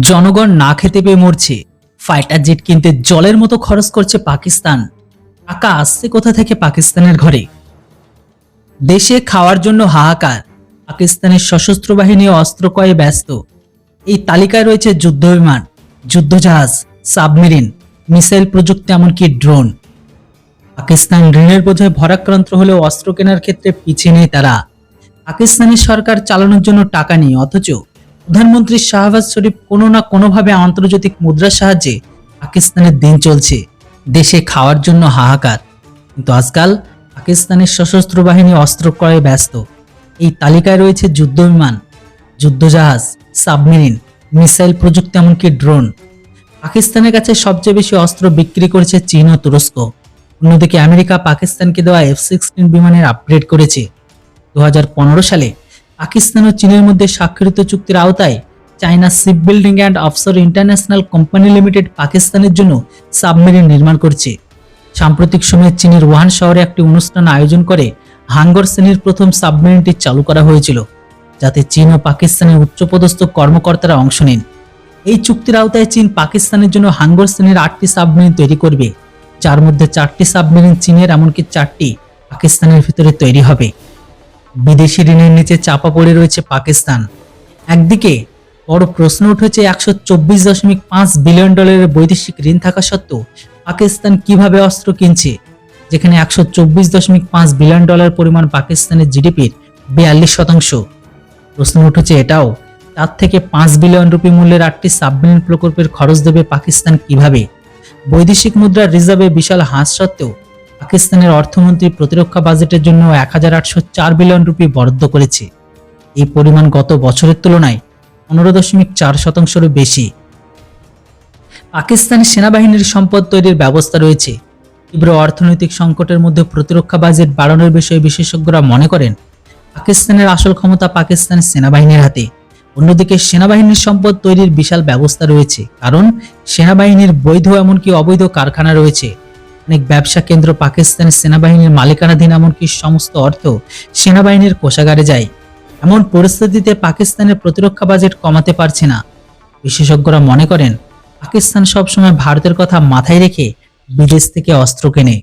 জনগণ না খেতে পেয়ে মরছে। ফাইটার জেট কিনতে জলের মতো খরচ করছে পাকিস্তান। টাকা আসছে কোথা থেকে পাকিস্তানের ঘরে? দেশে খাওয়ার জন্য হাহাকার। পাকিস্তানের সশস্ত্র বাহিনী অস্ত্র ক্রয়ে ব্যস্ত। এই তালিকায় রয়েছে যুদ্ধবিমান যুদ্ধজাহাজ সাবমেরিন, মিসাইল প্রযুক্তি এমনকি ড্রোন। পাকিস্তান ঋণের বোঝায় ভরাক্রান্ত হলেও অস্ত্র কেনার ক্ষেত্রে পিছিয়ে নেই তারা। পাকিস্তানি সরকার চালানোর জন্য টাকা নেই, অথচ প্রধানমন্ত্রী শাহবাজ শরীফ কোনো না কোনোভাবে আন্তর্জাতিক মুদ্রার সাহায্যে পাকিস্তানের দিন চলছে। দেশে খাওয়ার জন্য হাহাকার। কিন্তু আজকাল পাকিস্তানের সশস্ত্র বাহিনী অস্ত্র ক্রয়ে ব্যস্ত। এই তালিকায় রয়েছে যুদ্ধবিমান, যুদ্ধজাহাজ, সাবমেরিন, মিসাইল প্রযুক্তি এমনকি ড্রোন। পাকিস্তানের কাছে সবচেয়ে বেশি অস্ত্র বিক্রি করেছে চীন ও তুরস্ক। অন্যদিকে আমেরিকা পাকিস্তানকে দেওয়া এফ সিক্সটিন বিমানের আপগ্রেড করেছে। দু হাজার পনেরো সালে পাকিস্তান ও চীনের মধ্যে স্বাক্ষরিত চুক্তির আওতায় China ship building and offshore international company limited পাকিস্তানের জন্য সাবমেরিন নির্মাণ করছে। সাম্প্রতিক সময়ে চীনের ওয়াহান শহরে একটি অনুষ্ঠান আয়োজন করে হাঙ্গর শ্রেণির প্রথম সাবমেরিনটি চালু করা হয়েছিল, যাতে চীন ও পাকিস্তানের উচ্চপদস্থ কর্মকর্তারা অংশ নেন। এই চুক্তির আওতায় চীন পাকিস্তানের জন্য হাঙ্গর শ্রেণির আটটি সাবমেরিন তৈরি করবে, যার মধ্যে চারটি সাবমেরিন চীনের, এমনকি চারটি পাকিস্তানের ভিতরে তৈরি হবে। বিদেশি ঋণের নিচে চাপা পড়ে রয়েছে পাকিস্তান। একদিকে বড় প্রশ্ন উঠেছে একশো চব্বিশ দশমিক পাঁচ বিলিয়ন ডলারের বৈদেশিক ঋণ থাকা সত্ত্বেও পাকিস্তান কীভাবে অস্ত্র কিনছে, যেখানে একশো চব্বিশ দশমিক পাঁচ বিলিয়ন ডলার পরিমাণ পাকিস্তানের জিডিপির বিয়াল্লিশ শতাংশ। প্রশ্ন উঠেছে এটাও, তার থেকে পাঁচ বিলিয়ন রুপি মূল্যের আটটি সাবমেরিন প্রকল্পের খরচ দেবে পাকিস্তান কীভাবে? বৈদেশিক মুদ্রার রিজার্ভে বিশাল হ্রাস সত্ত্বেও পাকিস্তানের অর্থমন্ত্রী প্রতিরক্ষা বাজেটের জন্য এক হাজার আটশো চার বিলিয়ন রুপি বরাদ্দ করেছে। এই পরিমাণ গত বছরের তুলনায় পনেরো দশমিক চার শতাংশেরও বেশি। পাকিস্তানি সেনাবাহিনীর সম্পদ তৈরির ব্যবস্থা রয়েছে। তীব্র অর্থনৈতিক সংকটের মধ্যে প্রতিরক্ষা বাজেট বাড়ানোর বিষয়ে বিশেষজ্ঞরা মনে করেন, পাকিস্তানের আসল ক্ষমতা পাকিস্তানের সেনাবাহিনীর হাতে। অন্যদিকে সেনাবাহিনীর সম্পদ তৈরির বিশাল ব্যবস্থা রয়েছে, কারণ সেনাবাহিনীর বৈধ এমনকি অবৈধ কারখানা রয়েছে। অনেক ব্যবসা কেন্দ্র পাকিস্তানের সেনাবাহিনীর মালিকানাধীন এমনকি সমস্ত অর্থ সেনাবাহিনীর কোষাগারে যায়। এমন পরিস্থিতিতে পাকিস্তানের প্রতিরক্ষা বাজেট কমাতে পারছে না। বিশেষজ্ঞরা মনে করেন, পাকিস্তান সবসময় ভারতের কথা মাথায় রেখে বিদেশ থেকে অস্ত্র কেনে।